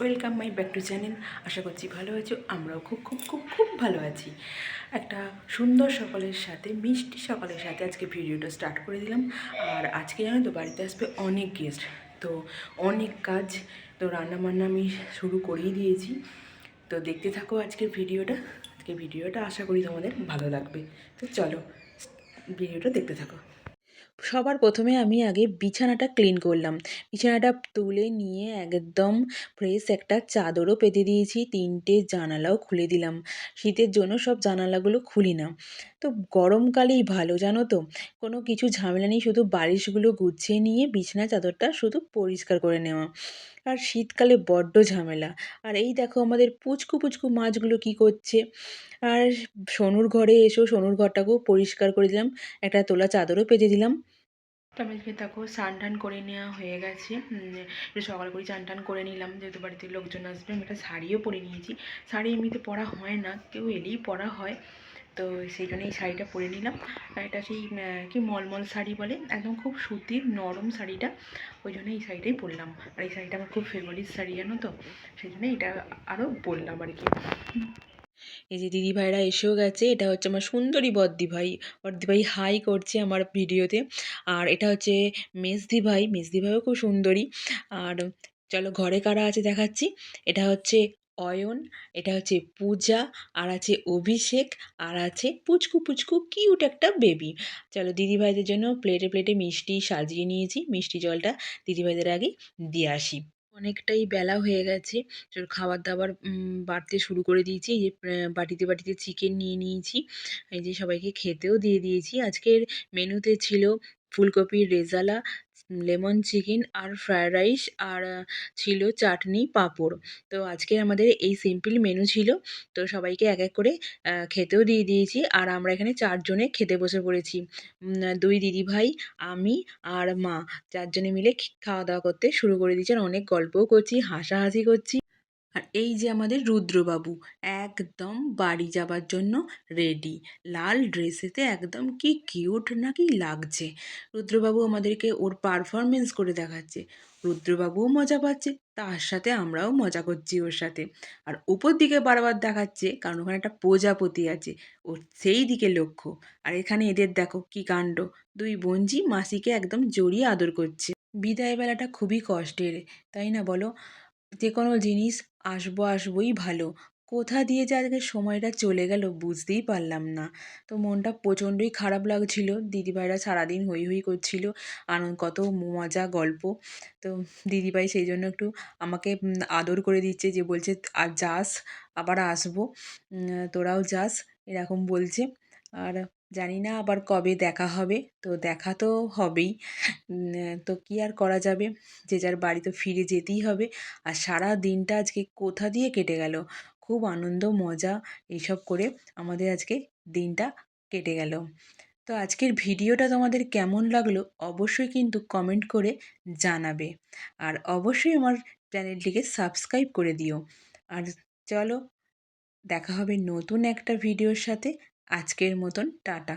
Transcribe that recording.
Welcome my back to channel. আশা করছি ভালো আছো, আমরাও খুব খুব খুব খুব ভালো আছি। একটা সুন্দর সকালের সাথে, মিষ্টি সকালের সাথে আজকে ভিডিওটা স্টার্ট করে দিলাম। আর আজকে জানো তো, বাড়িতে আসবে অনেক গেস্ট তো অনেক কাজ, তো রান্নাবান্না আমি শুরু করেই দিয়েছি। তো দেখতে থাকো আজকের ভিডিওটা। আজকে ভিডিওটা আশা করি তোমাদের ভালো লাগবে। তো চলো, ভিডিওটা দেখতে থাকো। সবার প্রথমে আমি আগে বিছানাটা ক্লিন করলাম। বিছানাটা তুলে নিয়ে একদম ফ্রেশ একটা চাদরও পেতে দিয়েছি, তিনটে জানালাও খুলে দিলাম। শীতের জন্য সব জানালাগুলো খুলি না। তো গরমকালেই ভালো, জানো তো? কোনো কিছু ঝামেলা নেই, শুধু বালিশগুলো গুছিয়ে নিয়ে বিছানা চাদরটা শুধু পরিষ্কার করে নেওয়া। আর শীতকালে বড্ড ঝামেলা। আর এই দেখো আমাদের পুচকু পুচকু মাছগুলো কি করছে? আর সোনুর ঘরে এসো, সোনুর ঘরটাকেও পরিষ্কার করে দিলাম। একটা তোলা চাদরও পেতে দিলাম। তো আমি আজকে দেখো স্নান টান করে নেওয়া হয়ে গেছে। একটু সকাল করে চান টান করে নিলাম, যেহেতু বাড়িতে লোকজন আসবে, আমি একটা শাড়িও পরে নিয়েছি। শাড়ি এমনিতে পরা হয় না, কেউ এলেই পরা হয়। তো সেই জন্য এই শাড়িটা পরে নিলাম। এটা সেই কি মলমল শাড়ি বলে, একদম খুব সুতির নরম শাড়িটা। ওই জন্য এই শাড়িটাই পরলাম। আর এই শাড়িটা আমার খুব ফেভারিট শাড়ি, জানো তো? সেই জন্য এটা আরও বললাম আর কি। এই যে দিদি ভাইরা এসেও গেছে, এটা হচ্ছে আমার সুন্দরী বদ্দি ভাই। বদ্দি ভাই হাই করছে আমার ভিডিওতে। আর এটা হচ্ছে মেজদি ভাই, মেজদি ভাইও খুব সুন্দরী। আর চলো ঘরে কারা আছে দেখাচ্ছি। এটা হচ্ছে অয়ন, এটা হচ্ছে পূজা, আর আছে অভিষেক, আর আছে পুচকু পুচকু কিউট একটা বেবি চলো দিদি ভাইদের জন্য প্লেটে প্লেটে মিষ্টি সাজিয়ে নিয়েছি, মিষ্টি জলটা দিদি ভাইদের আগে দিয়ে আসি। অনেকটাই বেলা হয়ে গেছে। খাবার দাবার বাড়তে শুরু করে দিয়েছি। এই যে বাটিতে বাটিতে চিকেন নিয়ে নিয়েছি। এই যে, সবাইকে খেতেও দিয়ে দিয়েছি। আজকের মেনুতে ছিল ফুলকপির রেজালা, লেমন চিকেন আর ফ্রায়েড রাইস আর ছিল চাটনি, পাঁপড়। তো আজকে আমাদের এই সিম্পল মেনু ছিল। তো সবাইকে এক এক করে খেতেও দিয়ে দিয়েছি। আর আমরা এখানে চারজনে খেতে বসে পড়েছি। দুই দিদিভাই আমি আর মা। চারজনে মিলে খাওয়া দাওয়া করতে শুরু করে দিয়েছি। আর অনেক গল্পও করছি, হাসাহাসি করছি। আর এই যে আমাদের রুদ্রবাবু, একদম বাড়ি যাবার জন্য রেডি লাল ড্রেসেতে একদম কি কিউট নাকি লাগছে। রুদ্রবাবু আমাদেরকে ওর পারফরমেন্স করে দেখাচ্ছে। রুদ্রবাবুও মজা পাচ্ছে, তার সাথে আমরাও মজা করছি ওর সাথে। আর উপর দিকে বারবার দেখাচ্ছে, কারণ ওখানে একটা প্রজাপতি আছে, ওর সেই দিকে লক্ষ্য। আর এখানে এদের দেখো কি কাণ্ড, দুই বোনজি মাসিকে একদম জড়িয়ে আদর করছে। বিদায় বেলাটা খুবই কষ্টের, তাই না বলো? যে কোনো জিনিস আসব আসবোই ভালো। কোথা দিয়ে যে আজকে সময়টা চলে গেল বুঝতেই পারলাম না। তো মনটা প্রচণ্ডই খারাপ লাগছিল। দিদিভাইরা সারাদিন হই হই করছিল। আনন্দ, কত মজা গল্প। তো দিদিভাই সেই জন্য একটু আমাকে আদর করে দিচ্ছে যে বলছে, আর যাস, আবার আসব। তোরাও যাস, এরকম বলছে। আর জানি না আবার কবে দেখা হবে। তো দেখা তো হবেই। তো কী আর করা যাবে? যে যার বাড়ি তো ফিরে যেতেই হবে। আর সারা দিনটা আজকে কোথা দিয়ে কেটে গেল? খুব আনন্দ, মজা এইসব করে আমাদের আজকে দিনটা কেটে গেল। তো আজকের ভিডিওটা তোমাদের কেমন লাগল অবশ্যই কিন্তু কমেন্ট করে জানাবে। আর অবশ্যই আমার চ্যানেলটিকে সাবস্ক্রাইব করে দিও। আর চলো, দেখা হবে নতুন একটা ভিডিওর সাথে। আজকের মতন টাটা।